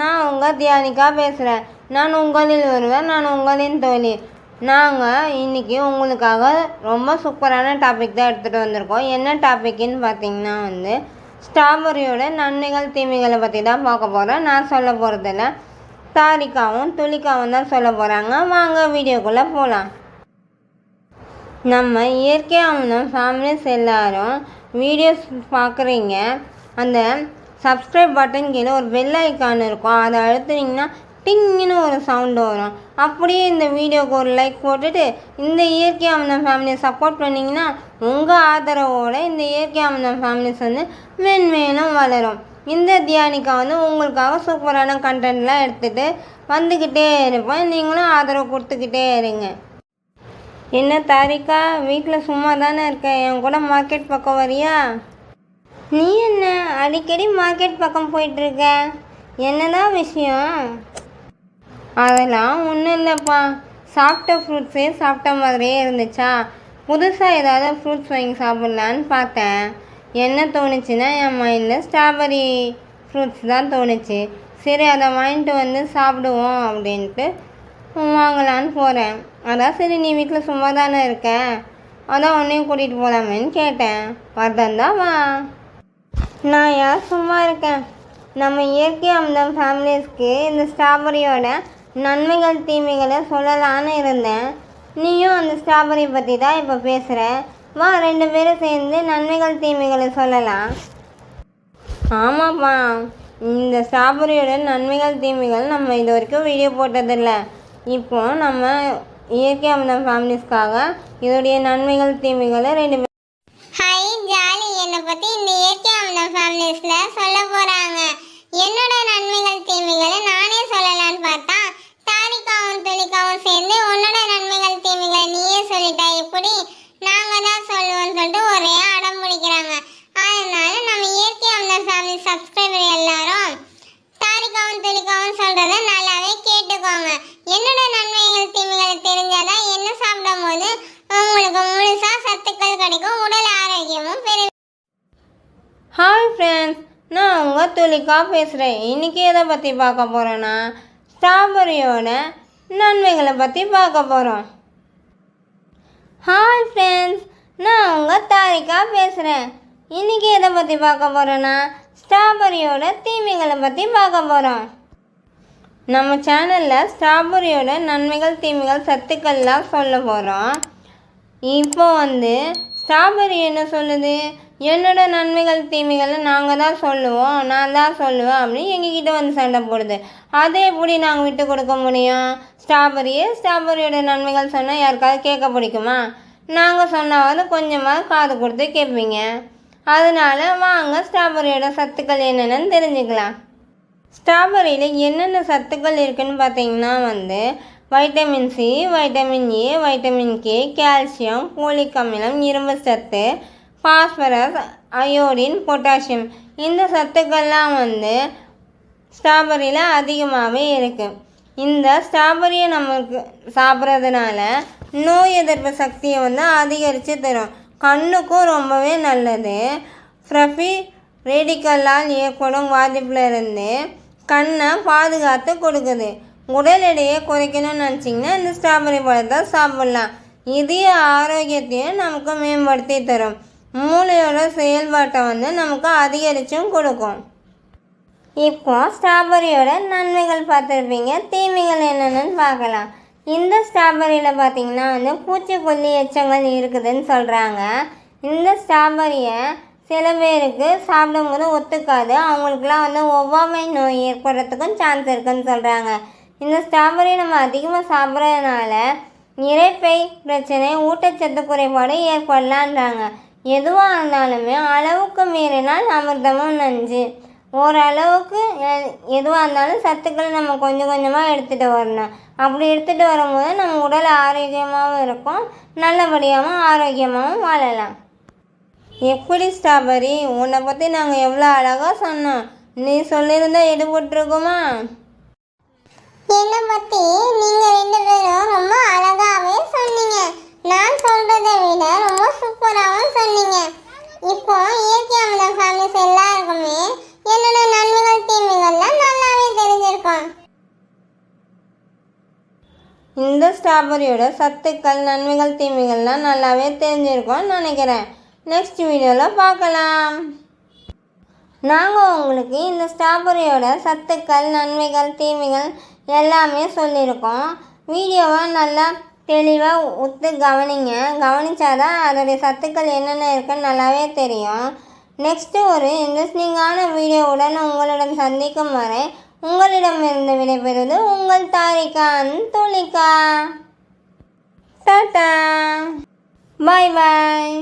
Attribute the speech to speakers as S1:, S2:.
S1: நான் உங்கள் தியானிகா பேசுகிறேன் நான் உங்களில் ஒருவர் நான் உங்களின் தோழி. நாங்கள் இன்றைக்கி உங்களுக்காக ரொம்ப சூப்பரான டாபிக் தான் எடுத்துகிட்டு வந்திருக்கோம். என்ன டாபிக்னு பார்த்தீங்கன்னா வந்து ஸ்ட்ராபெரியோட நன்மைகள் தீமைகளை பற்றி தான் பார்க்க போகிறேன் நான் சொல்ல போகிறதில்ல தாரிக்காவும் துளிக்காவும் தான் சொல்ல போகிறாங்க வாங்க வீடியோக்குள்ளே போகலாம் நம்ம இயற்கை அமிர்தம் ஃபேமிலிஸ் எல்லாரும் வீடியோஸ் பார்க்குறீங்க. அந்த சப்ஸ்கிரைப் பட்டன் கீழே ஒரு பெல் ஐக்கான் இருக்கும். அதை அழுத்துனீங்கன்னா டிங்னு ஒரு சவுண்டு வரும். அப்படியே இந்த வீடியோக்கு ஒரு லைக் போட்டுட்டு இந்த இயற்கை அமிர்தம் ஃபேமிலியை சப்போர்ட் பண்ணிங்கன்னா உங்கள் ஆதரவோடு இந்த இயற்கை அமிர்தம் ஃபேமிலிஸ் வந்து மென்மேலும் வளரும். இந்த தியானிக்கா வந்து உங்களுக்காக சூப்பரான கண்டென்ட்லாம் எடுத்துகிட்டு வந்துக்கிட்டே இருப்பேன் நீங்களும் ஆதரவு கொடுத்துக்கிட்டே இருங்க. என்ன தாரிக்கா வீட்டில் சும்மா தானே இருக்க? என் கூட மார்க்கெட் பக்கம் வரியா? நீ என்ன அடிக்கடி மார்க்கெட் பக்கம் போயிட்டுருக்க? என்னதான் விஷயம்? அதெல்லாம் ஒன்றும் இல்லைப்பா. சாப்பிட்ட ஃப்ரூட்ஸே சாப்பிட்ட மாதிரியே இருந்துச்சா? புதுசாக ஏதாவது ஃப்ரூட்ஸ் வாங்கி சாப்பிட்லான்னு பார்த்தேன். என்ன தோணுச்சுன்னா என் மைண்டில் ஸ்ட்ராபெரி ஃப்ரூட்ஸ் தான் தோணுச்சு. சரி அதை வாங்கிட்டு வந்து சாப்பிடுவோம் அப்படின்ட்டு வாங்கலான்னு போகிறேன் அதான் சரி நீ வீட்டில் சும்மா தானே இருக்க? அதான் உன்னையும் கூட்டிகிட்டு போகலாமேன்னு கேட்டேன். வரதா வா. நான் யார் சும்மா இருக்கேன்? நம்ம இயற்கை அமிர்தம் ஃபேமிலிஸ்க்கு இந்த ஸ்ட்ராபெரியோட நன்மைகள் தீமைகளை சொல்லலான்னு இருந்தேன். நீயும் அந்த ஸ்ட்ராபெரி பற்றி தான் இப்போ பேசுகிற வா ரெண்டு பேரும் சேர்ந்து நன்மைகள் தீமைகளை சொல்லலாம். ஆமாப்பா. இந்த ஸ்ட்ராபெரியோட நன்மைகள் தீமைகள் நம்ம இது வரைக்கும் வீடியோ போட்டதில்ல. இப்போ நம்ம இயற்கை அமிர்தம் ஃபேமிலிஸ்க்காக இதோடைய நன்மைகள் தீமைகளை ரெண்டு
S2: ஹாய் ஜாலி என்னை பற்றி இந்த இயற்கை அமிர்தம் ஃபேமிலிஸில் சொல்ல போகிறாங்க என்னோட நன்மைகள் தீமைகளை நானே சொல்லலான்னு பார்த்தா தாரிகாவும் துளிக்காவும் சேர்ந்து உன்னோட நன்மைகள் தீமைகளை நீயே சொல்லிட்டா எப்படி? நாங்கள் தான் சொல்லுவோம்னு சொல்லிட்டு ஒரே அடம் பிடிக்கிறாங்க. அதனால நம்ம இயற்கை அமிர்தம் ஃபேமிலி சப்ஸ்கிரைபர் எல்லாரும் தாரிகாவும் துளிக்காவும் சொல்கிறத நல்லாவே கேட்டுக்கோங்க. என்னோட நன்மைகள் தீமைகள் தெரிஞ்சாதான் என்ன சாப்பிடும்போது உங்களுக்கு முழுசா சத்துக்கள் கிடைக்கும் உடல் ஆரோக்கியமும் பெரு
S1: ஹாய் ஃப்ரெண்ட்ஸ் நான் உங்கள் துளிக்கா பேசுகிறேன் இன்றைக்கி எதை பற்றி பார்க்க போகிறோன்னா ஸ்ட்ராபெரியோட நன்மைகளை பற்றி பார்க்க போகிறோம் ஹாய் ஃப்ரெண்ட்ஸ் நான் உங்கள் தாரிக்கா பேசுகிறேன் இன்றைக்கி எதை பற்றி பார்க்க போகிறோன்னா ஸ்ட்ராபெரியோட தீமைகளை பற்றி பார்க்க போகிறோம் நம்ம சேனலில் ஸ்ட்ராபெரியோட நன்மைகள் தீமைகள் சத்துக்கள்லாம் சொல்ல போகிறோம் இப்போ வந்து ஸ்ட்ராபெரி என்ன சொல்லுது? என்னோட நன்மைகள் தீமைகளை நாங்கள் தான் சொல்லுவோம். நான் தான் சொல்லுவேன் அப்படின்னு எங்ககிட்ட வந்து சண்டை போடுது. அதை எப்படி நாங்கள் விட்டு கொடுக்க முடியும்? ஸ்ட்ராபெரியே ஸ்ட்ராபெரியோட நன்மைகள் சொன்னால் யாருக்காவது கேட்க பிடிக்குமா? நாங்கள் சொன்னாவது கொஞ்சமாக காது கொடுத்து கேட்பீங்க. அதனால வாங்க ஸ்ட்ராபெரியோட சத்துக்கள் என்னென்னு தெரிஞ்சுக்கலாம். ஸ்ட்ராபெரியில் என்னென்ன சத்துக்கள் இருக்குதுன்னு பார்த்தீங்கன்னா வந்து vitamin C vitamin A vitamin K calcium folic அமிலம் இரும்பு சத்து பாஸ்பரஸ் அயோடின் பொட்டாசியம். இந்த சத்துக்கள்லாம் வந்து ஸ்ட்ராபெரியில் அதிகமாகவே இருக்குது இந்த ஸ்ட்ராபெரியை நமக்கு சாப்பிட்றதுனால நோய் எதிர்ப்பு சக்தியை வந்து அதிகரித்து தரும். கண்ணுக்கும் ரொம்பவே நல்லது. ஃப்ரஃபி ரேடிக்கல்லால் ஏற்படும் பாதிப்பிலிருந்து கண்ணை பாதுகாத்து கொடுக்குது. உடல் எடையை குறைக்கணும்னு நினச்சிங்கன்னா இந்த ஸ்ட்ராபெரி பழத்தை சாப்பிட்லாம். இதய ஆரோக்கியத்தையும் நமக்கு மேம்படுத்தி தரும். மூளையோட செயல்பாட்டை வந்து நமக்கு அதிகரிச்சும் கொடுக்கும். இப்போ ஸ்ட்ராபெரியோட நன்மைகள் பார்த்துருப்பீங்க. தீமைகள் என்னென்னு பார்க்கலாம். இந்த ஸ்ட்ராபெரியில் பார்த்தீங்கன்னா வந்து பூச்சிக்கொல்லி எச்சங்கள் இருக்குதுன்னு சொல்கிறாங்க இந்த ஸ்ட்ராபெரியை சில பேருக்கு சாப்பிடும்போது ஒத்துக்காது. அவங்களுக்குலாம் வந்து ஒவ்வாமை நோய் ஏற்படுறதுக்கும் சான்ஸ் இருக்குதுன்னு சொல்கிறாங்க இந்த ஸ்ட்ராபெரி நம்ம அதிகமாக சாப்பிட்றதுனால இரைப்பை பிரச்சனை ஊட்டச்சத்து குறைபாடு ஏற்படலான்றாங்க. எதுவாக இருந்தாலுமே அளவுக்கு மீறினால் அமிர்தமும் நஞ்சு. ஓரளவுக்கு எதுவாக இருந்தாலும் சத்துக்கள் நம்ம கொஞ்சம் கொஞ்சமாக எடுத்துகிட்டு வரணும். அப்படி எடுத்துகிட்டு வரும்போது நம்ம உடல் ஆரோக்கியமாகவும் இருக்கும். நல்லபடியாகவும் ஆரோக்கியமாகவும் வாழலாம். எப்படி ஸ்ட்ராபெரி உன்னை பற்றி நாங்கள் எவ்வளோ அழகாக சொன்னோம். நீ சொல்லியிருந்தால் எடுபட்டுருக்குமா?
S2: என்னை பற்றி நீங்கள் ரெண்டு பேரும் ரொம்ப அழகாகவே சொன்னீங்க. நான் சொல்கிறத விட ரொம்ப சூப்பராகவும் சொன்னீங்க. இப்போ இயற்கை அமிர்தம் ஃபேமிலிஸ் எல்லாருக்குமே என்னோட நன்மைகள் தீமைகள்லாம் நல்லாவே தெரிஞ்சிருக்கும்.
S1: இந்த ஸ்ட்ராபெரியோட சத்துக்கள் நன்மைகள் தீமைகள்லாம் நல்லாவே தெரிஞ்சிருக்கோம்னு நினைக்கிறேன். நெக்ஸ்ட் வீடியோவில் பார்க்கலாம். நாங்கள் உங்களுக்கு இந்த ஸ்ட்ராபெரியோட சத்துக்கள் நன்மைகள் தீமைகள் எல்லாமே சொல்லியிருக்கோம். வீடியோவை நல்லா தெளிவாக ஒத்து கவனிங்க. கவனித்தாதான் அதோடைய சத்துக்கள் என்னென்ன இருக்குன்னு நல்லாவே தெரியும். நெக்ஸ்ட்டு ஒரு இன்ட்ரெஸ்டிங்கான வீடியோவுடன் உங்களிடம் சந்திக்கும் வரை உங்களிடமிருந்து விடைபெறுவது உங்கள் தாரிகான் துளிகா. டாட்டா பாய் பாய்